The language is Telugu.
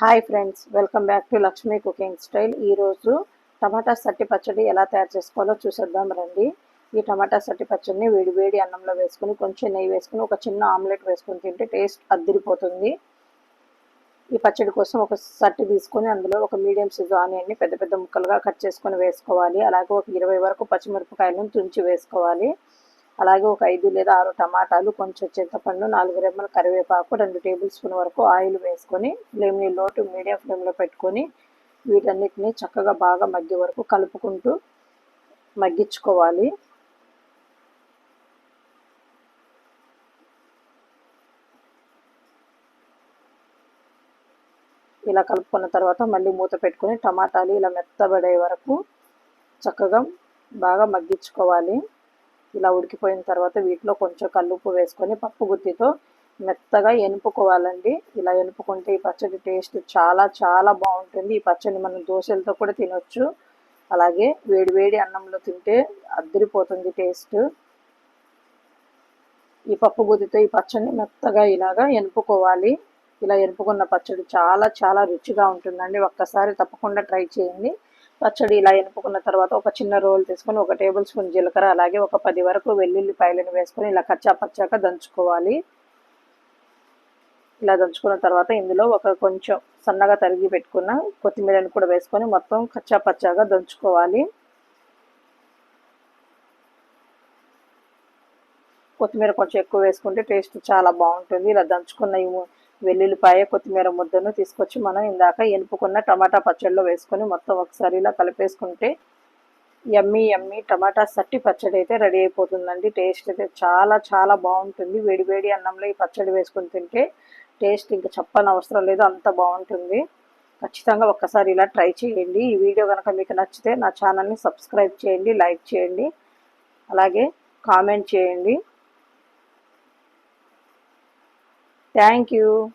Hi friends welcome back to Lakshmi cooking style. ఈరోజు టమాటా సట్టి పచ్చడి ఎలా తయారు చేసుకోవాలో చూసేద్దాం రండి. ఈ టమాటా సట్టి పచ్చడిని వేడి వేడి అన్నంలో వేసుకుని కొంచెం నెయ్యి వేసుకుని ఒక చిన్న ఆమ్లెట్ వేసుకుని తింటే టేస్ట్ అద్దిరిపోతుంది. ఈ పచ్చడి కోసం ఒక సట్టి తీసుకొని అందులో ఒక మీడియం సైజు ఆనియన్ని పెద్ద పెద్ద ముక్కలుగా కట్ చేసుకొని వేసుకోవాలి. అలాగే ఒక ఇరవై వరకు పచ్చిమిరపకాయలను తుంచి వేసుకోవాలి. అలాగే ఒక ఐదు లేదా ఆరు టమాటాలు కొంచెం చింతపండు నాలుగు రెమ్మల కరివేపాకు రెండు టేబుల్ స్పూన్ వరకు ఆయిల్ వేసుకొని ఫ్లేమ్ని లోటు మీడియం ఫ్లేమ్లో పెట్టుకొని వీటన్నిటిని చక్కగా బాగా మగ్గే వరకు కలుపుకుంటూ మగ్గించుకోవాలి. ఇలా కలుపుకున్న తర్వాత మళ్ళీ మూత పెట్టుకొని టమాటాలు ఇలా మెత్తబడే వరకు చక్కగా బాగా మగ్గించుకోవాలి. ఇలా ఉడికిపోయిన తర్వాత వీటిలో కొంచెం కల్లుప్పు వేసుకొని పప్పు గుత్తితో మెత్తగా ఎనుపుకోవాలండి. ఇలా ఎనుపుకుంటే ఈ పచ్చడి టేస్ట్ చాలా చాలా బాగుంటుంది. ఈ పచ్చడిని మనం దోశలతో కూడా తినొచ్చు. అలాగే వేడి వేడి అన్నంలో తింటే అద్దరిపోతుంది టేస్ట్. ఈ పప్పు గుత్తితో ఈ పచ్చడిని మెత్తగా ఇలాగా ఎనుపుకోవాలి. ఇలా ఎనుపుకున్న పచ్చడి చాలా చాలా రుచిగా ఉంటుందండి. ఒక్కసారి తప్పకుండా ట్రై చేయండి. పచ్చడి ఇలా ఎనుపుకున్న తర్వాత ఒక చిన్న రోల్ తీసుకొని ఒక టేబుల్ స్పూన్ జీలకర్ర అలాగే ఒక పది వరకు వెల్లుల్లిపాయలను వేసుకొని ఇలా కచ్చా పచ్చాక దంచుకోవాలి. ఇలా దంచుకున్న తర్వాత ఇందులో ఒక కొంచెం సన్నగా తరిగి పెట్టుకున్న కొత్తిమీరని కూడా వేసుకొని మొత్తం కచ్చా పచ్చాగా దంచుకోవాలి. కొత్తిమీర కొంచెం ఎక్కువ వేసుకుంటే టేస్ట్ చాలా బాగుంటుంది. ఇలా దంచుకున్న ఈ వెల్లుల్లిపాయ కొత్తిమీర ముద్దను తీసుకొచ్చి మనం ఇందాక ఎనుపుకున్న టమాటా పచ్చడిలో వేసుకొని మొత్తం ఒకసారి ఇలా కలిపేసుకుంటే ఎమ్మి ఎమ్మి టమాటా సట్టి పచ్చడి అయితే రెడీ అయిపోతుందండి. టేస్ట్ అయితే చాలా చాలా బాగుంటుంది. వేడి వేడి అన్నంలో ఈ పచ్చడి వేసుకొని తింటే టేస్ట్ ఇంకా చెప్పని అవసరం లేదు అంత బాగుంటుంది. ఖచ్చితంగా ఒక్కసారి ఇలా ట్రై చేయండి. ఈ వీడియో కనుక మీకు నచ్చితే నా ఛానల్ని సబ్స్క్రైబ్ చేయండి లైక్ చేయండి అలాగే కామెంట్ చేయండి. Thank you.